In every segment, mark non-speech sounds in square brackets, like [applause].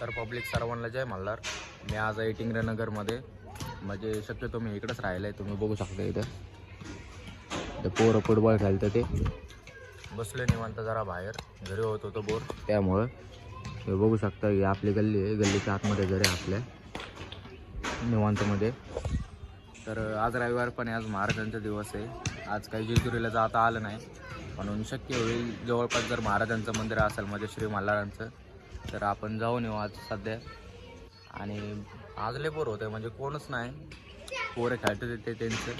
तर पब्लिक सर्वांना जय मल्हार. मी आज आहे टिंगरेनगरमध्ये. म्हणजे शक्यतो मी इकडेच राहिलं आहे तुम्ही बघू शकता इथं. ते पोरं फुटबॉल खेळतं ते. बसले निवांत जरा बाहेर. घरी होत होतो बोर. त्यामुळं हे बघू शकता ही आपली गल्ली आहे. गल्लीच्या आतमध्ये घरी आहे आपल्या निवांतमध्ये. तर आज रविवार पण आज महाराजांचा दिवस आहे. आज काही जेजुरीला जाता आलं नाही. म्हणून शक्य होईल जवळपास जर महाराजांचं मंदिर असेल म्हणजे श्री मल्हारांचं तर आपण जाऊन येऊ आज सध्या. आणि आज लय बोर होतं म्हणजे कोणच नाही. पोरं खेळत ते त्यांचं.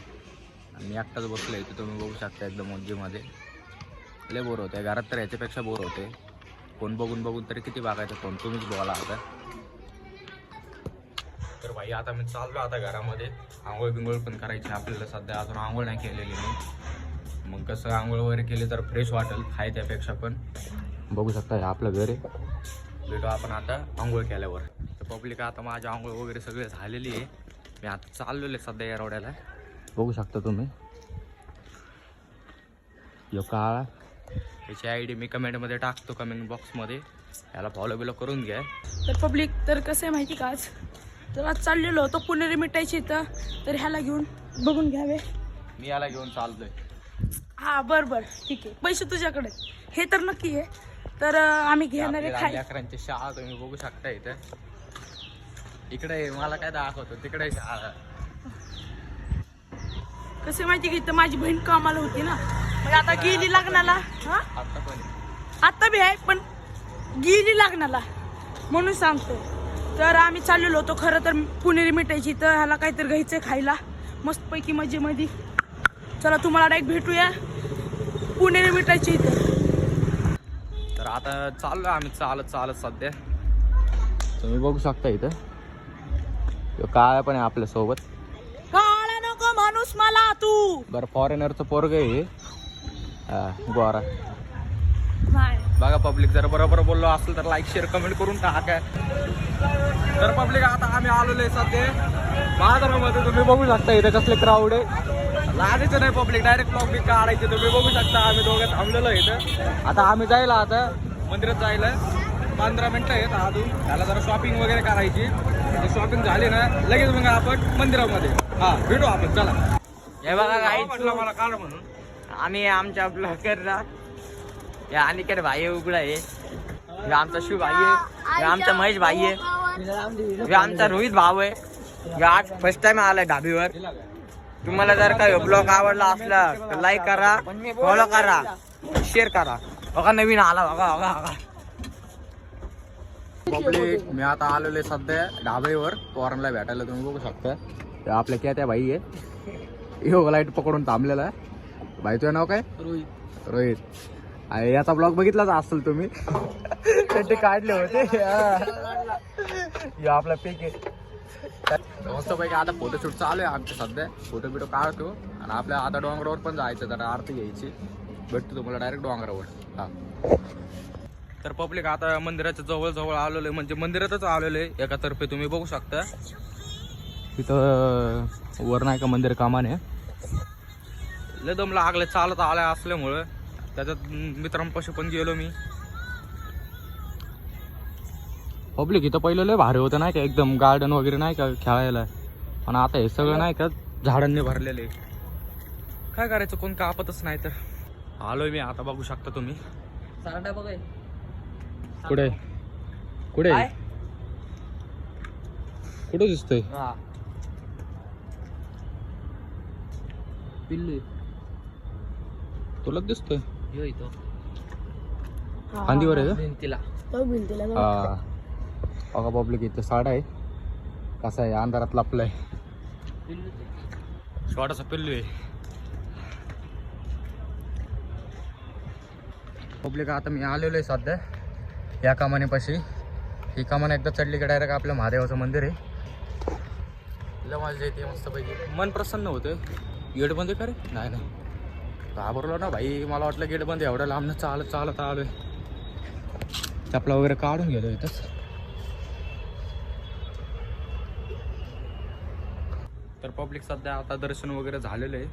आणि मी एकटाच बसलो आहे तुम्ही बघू शकता एकदम मज्जेमध्ये लय बोर होते घरात तर याच्यापेक्षा बोर होते. फोन बघून बघून तरी किती बघायचं फोन तुम्हीच बोला आता. तर भाई आता मी चाललो आता घरामध्ये. आंघोळ बिंघोळ पण करायची आपल्याला सध्या अजून आंघोळ नाही केलेली मी. मग कसं आंघोळ वगैरे केली तर फ्रेश वाटेल खायच्यापेक्षा पण. बघू शकता हे आपलं घर आहे. भेटू आपण आता आंघोळ केल्यावर. तर पब्लिक आता माझी आंघोळ वगैरे सगळे झालेली आहे. मी आता चाललेलो आहे सध्या या रोड्याला. बघू शकता तुम्ही. यो काळा. याची आय डी मी कमेंटमध्ये टाकतो कमेंट बॉक्समध्ये याला फॉलो बिलो करून घ्या. तर पब्लिक तर कसं आहे माहिती का आज? तर आज चाललेलो होतो पुणेरी मिठायची इथं. तर ह्याला घेऊन बघून घ्यावे. मी याला घेऊन चाललोय. हा बर बर. ठीक आहे. पैसे तुझ्याकडे. हे तर नक्की आहे. तर आम्ही घेणार आहे आपल्या खाय लेकरांची शाळा तुम्ही बघू शकता इथे. इकडे मला काय दाखवतो तिकडे शाळा. कसं माहिती का? इथं माझी बहीण कामाला होती ना. म्हणजे आता गेली लग्नाला. हा? आता पण आता बी आहे पण गेली लग्नाला. म्हणून सांगतो. तर आम्ही चाललेलो होतो खरं तर पुणेरी मिठायची तर ह्याला काहीतरी घ्यायचं खायला. मस्तपैकी मजेमध्ये चला तुम्हाला डायरेक्ट भेटूया पुणेरी मिठायची इथं. तर आता चाललो आम्ही चालत चालत सध्या. तुम्ही बघू शकता इथं. काळा पण आहे आपल्यासोबत. काळा नको माणूस मला तू. बरं फॉरेनरचं पोरग आहे गोरा. बघा पब्लिक जर बरोबर बोललो असेल तर लाईक शेअर कमेंट करून टाका. तर पब्लिक आता आम्ही आलेलो आहे सध्या. बाजारामध्ये तुम्ही बघू शकता इथे कसले क्राऊड आहे. लागायचं नाही पब्लिक डायरेक्ट पब्लिक काढायचे. तुम्ही बघू शकता आम्ही दोघं थांबलेलो इथं. आता आम्ही जायला आता मंदिरात जायला. पंधरा मिनटं आहेत अजून. त्याला जरा शॉपिंग वगैरे करायची. शॉपिंग झाली ना लगेच मग आपण मंदिरामध्ये. हा भेटू आपण चला. हे बघा काही म्हटलं मला काढ म्हणून. आम्ही आमच्या ब्लॉकरला या अनिकेत भाई उघडा आहे. हे आमचा शिव भाई आहे. आमचा महेश भाई आहे. आमचा रोहित भाऊ आहे. आज फर्स्ट टाइम आलाय ढाबीवर. तुम्हाला जर का ब्लॉग आवडला असला तर लाईक करा फॉलो करा शेअर करा. बघा नवीन आला बघा बघा बघा. पब्लिक मी आता आलेलो सध्या ढाब्यावर पोरांना भेटायला तुम्ही बघू शकता. आपल्या क्या त्या भाई आहे यो लाइट पकडून थांबलेला आहे. भाई तुझं नाव काय? रोहित. रोहित. याचा ब्लॉग बघितलाच असेल तुम्ही. [laughs] ते काढले होते. आपला पीक आहे. मस्त पैकी आता फोटोशूट चालू आहे आमच्या सध्या. फोटो बिटो काढतो आणि आपल्या आता डोंगरावर पण जायचं जरा आरती घ्यायची. भेटतो तुम्हाला डायरेक्ट डोंगरावर. हा. तर पब्लिक आता मंदिराच्या जवळ जवळ आलेलो आहे म्हणजे मंदिरातच आलेलो आहे. एकातर्फे तुम्ही बघू शकता. तिथं वर नाही का मंदिर कामाने. लय दम लागले चालत आल्या असल्यामुळं. त्याच्यात मित्रांपाशी पण गेलो मी. पब्लिक इथं पहिलं लय भारी होतं नाही का? एकदम गार्डन वगैरे नाही का खेळायला? पण आता हे सगळं नाही का झाडांनी भरलेले. काय करायचं? कोण कापतच नाही तर. आलोय मी आता बघू शकता तुम्ही. कुठे? कुठे? कुठे दिसतोय? पिल्लू. तुला दिसतोय. फांदीवर आहे भिंतीला. तो भिंतीला का हा बघा पब्लिक इथे साडा आहे. कसा आहे? अंधारात लपलाय छोटासा पिल्लू आहे. पब्लिक आता मी आलेलो आहे सध्या. या कामानेपाशी. ही कामान एकदा चढली की डायरेक्ट आपलं महादेवाचं मंदिर आहे. मजा येते मस्तपैकी. मन प्रसन्न होतं गेट बंद आहे का रे? नाही नाही. घाबरलो ना भाई. मला वाटलं गेट बंद आहे, एवढ्या लांबनं चालत चालत आलोय. चपला वगैरे काढून गेलो इथंच. तर पब्लिक सध्या आता दर्शन वगैरे झालेलं आहे.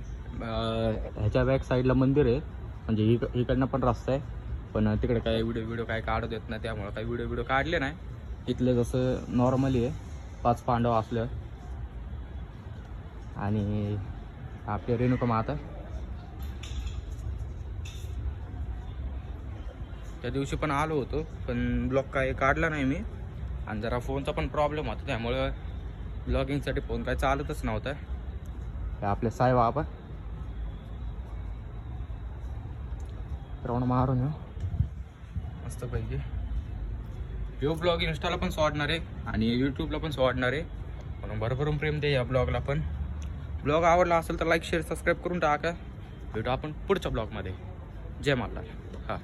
ह्याच्या बॅक साईडला मंदिर आहे. म्हणजे इक इकडनं पण रस्ता आहे. पण तिकडे काय व्हिडिओ व्हिडिओ काय काढत येत नाही. त्यामुळे काही व्हिडिओ व्हिडिओ काढले नाही. इथलं जसं नॉर्मली आहे. पाच पांडव असलं. आणि आपले रेणुका माता. त्या दिवशी पण आलो होतो. पण ब्लॉक काय काढला नाही मी. आणि जरा फोनचा पण प्रॉब्लेम होता. त्यामुळं ब्लॉगिंगसाठी फोन काय चालतच नव्हता. हे आपले साहेब आपण राऊंड मारून येऊ. मस्त पैकी यो ब्लॉग इन्स्टाला पण सोडणार आहे आणि यूट्यूबला पण सोडणार आहे. म्हणून भरभरून प्रेम दे या ब्लॉगला पण. ब्लॉग आवडला असेल तर लाईक शेअर सबस्क्राईब करून टाका. भेटू आपण पुढच्या ब्लॉगमध्ये जय मल्हार हां.